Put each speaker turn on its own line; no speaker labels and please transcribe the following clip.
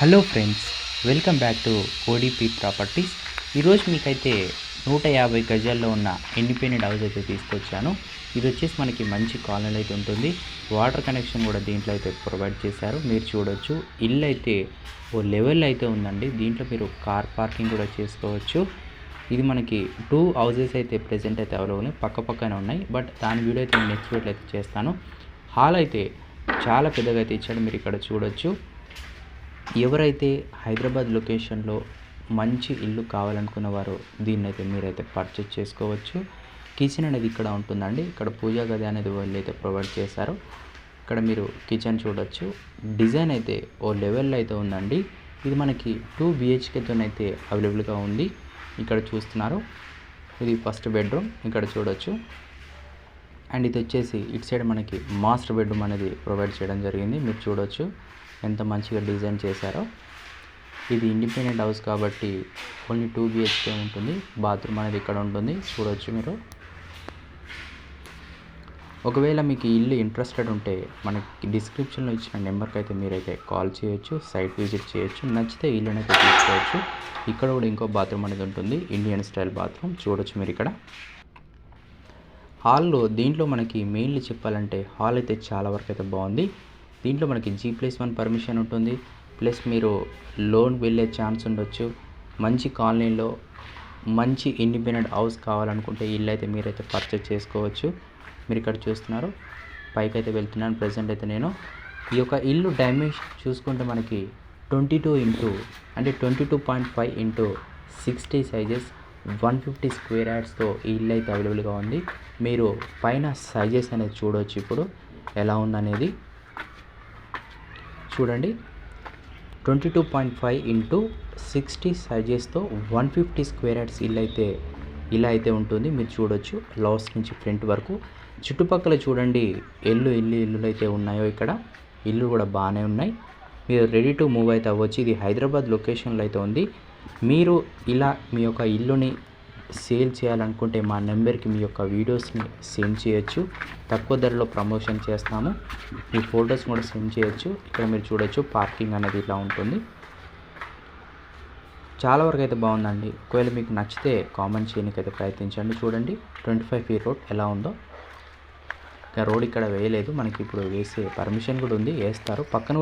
Hello friends welcome back to ODP properties ఈరోజు మీకైతే నూట యాభై గజాల్లో ఉన్న ఇండిపెండెంట్ హౌస్ అయితే తీసుకొచ్చాను. ఇది వచ్చేసి మనకి మంచి కాలనీ అయితే ఉంటుంది. వాటర్ కనెక్షన్ కూడా దీంట్లో అయితే ప్రొవైడ్ చేశారు. మీరు చూడొచ్చు. ఇల్లు అయితే ఓ లెవెల్ అయితే ఉందండి. దీంట్లో మీరు కార్ పార్కింగ్ కూడా చేసుకోవచ్చు. ఇది మనకి టూ హౌజెస్ అయితే ప్రెజెంట్ అయితే అవైలబుల్ పక్క పక్కనే ఉన్నాయి. బట్ దాని వీడియో అయితే నేను నెక్స్ట్ వీడియో అయితే చేస్తాను. హాల్ అయితే చాలా పెద్దగా అయితే ఇచ్చాడు. మీరు ఇక్కడ చూడొచ్చు. ఎవరైతే హైదరాబాద్ లొకేషన్లో మంచి ఇల్లు కావాలనుకున్న వారు దీన్ని అయితే మీరైతే పర్చేజ్ చేసుకోవచ్చు. కిచెన్ అనేది ఇక్కడ ఉంటుందండి. ఇక్కడ పూజా గది అనేది వాళ్ళు అయితే ప్రొవైడ్ చేశారు. ఇక్కడ మీరు కిచెన్ చూడొచ్చు. డిజైన్ అయితే ఓ లెవెల్లో అయితే ఉందండి. ఇది మనకి టూ బిహెచ్కేతోనైతే అవైలబుల్గా ఉంది. ఇక్కడ చూస్తున్నారు. ఇది ఫస్ట్ బెడ్రూమ్ ఇక్కడ చూడొచ్చు. అండ్ ఇది వచ్చేసి ఇటు సైడ్ మనకి మాస్టర్ బెడ్రూమ్ అనేది ప్రొవైడ్ చేయడం జరిగింది. మీరు చూడొచ్చు. ఎంత మంచిగా డిజైన్ చేశారో. ఇది ఇండిపెండెంట్ హౌస్ కాబట్టి ఓన్లీ టూ బిహెచ్కే ఉంటుంది. బాత్రూమ్ అనేది ఇక్కడ ఉంటుంది. చూడవచ్చు మీరు. ఒకవేళ మీకు ఇల్లు ఇంట్రెస్టెడ్ ఉంటే మనకి డిస్క్రిప్షన్లో ఇచ్చిన నెంబర్కి అయితే మీరైతే కాల్ చేయొచ్చు సైట్ విజిట్ చేయొచ్చు నచ్చితే ఇల్లుని అయితే తీసుకోవచ్చు. ఇక్కడ కూడా ఇంకో బాత్రూమ్ అనేది ఉంటుంది. Indian style bathroom. చూడొచ్చు మీరు ఇక్కడ. హాల్లో దీంట్లో మనకి మెయిన్లీ చెప్పాలంటే హాల్ అయితే చాలా వరకు అయితే బాగుంది. దీంట్లో మనకి జీ ప్లస్ వన్ పర్మిషన్ ఉంటుంది. ప్లస్ మీరు లోన్ వెళ్ళే ఛాన్స్ ఉండొచ్చు. మంచి కాలనీలో మంచి ఇండిపెండెంట్ హౌస్ కావాలనుకుంటే ఇల్లు అయితే మీరైతే పర్చేజ్ చేసుకోవచ్చు. మీరు ఇక్కడ చూస్తున్నారు. పైకి అయితే వెళ్తున్నాను. ప్రజెంట్ అయితే నేను. ఈ యొక్క ఇల్లు డైమెన్షన్ చూసుకుంటే మనకి ట్వంటీ టూ ఇంటూ అంటే twenty two point five into sixty sizes one fifty square యార్డ్స్తో ఈ ఇల్లు అయితే అవైలబుల్గా ఉంది. మీరు పైన సైజెస్ అనేది చూడవచ్చు ఇప్పుడు. ఎలా ఉందనేది. చూడండి. Twenty two point five into sixty సైజెస్తో one fifty square yards ఇల్లు అయితే ఇలా అయితే ఉంటుంది. మీరు చూడొచ్చు. లాస్ట్ నుంచి ఫ్రంట్ వరకు. చుట్టుపక్కల చూడండి. ఇల్లు ఇల్లు ఇల్లులు అయితే ఉన్నాయో ఇక్కడ. ఇల్లు కూడా బాగానే ఉన్నాయి. మీరు రెడీ టు మూవ్ అయితే అవ్వచ్చు. ఇది హైదరాబాద్ లొకేషన్లో అయితే ఉంది. మీరు ఇలా మీ యొక్క ఇల్లుని సేల్ చేయాలనుకుంటే మా నెంబర్కి మీ యొక్క వీడియోస్ని సెండ్ చేయొచ్చు. తక్కువ ధరలో ప్రమోషన్ చేస్తాము. మీ ఫోటోస్ కూడా సెండ్ చేయొచ్చు. ఇక్కడ మీరు చూడొచ్చు పార్కింగ్ అనేది ఇలా ఉంటుంది. చాలా వరకు అయితే బాగుందండి. ఒకవేళ మీకు నచ్చితే కామెంట్ చేయడానికి అయితే ప్రయత్నించండి. చూడండి ట్వంటీ ఫైవ్ ఫీ రోడ్ ఎలా ఉందో. ఇంకా రోడ్ ఇక్కడ వేయలేదు. మనకి ఇప్పుడు వేసే పర్మిషన్ కూడా ఉంది. వేస్తారు. పక్కన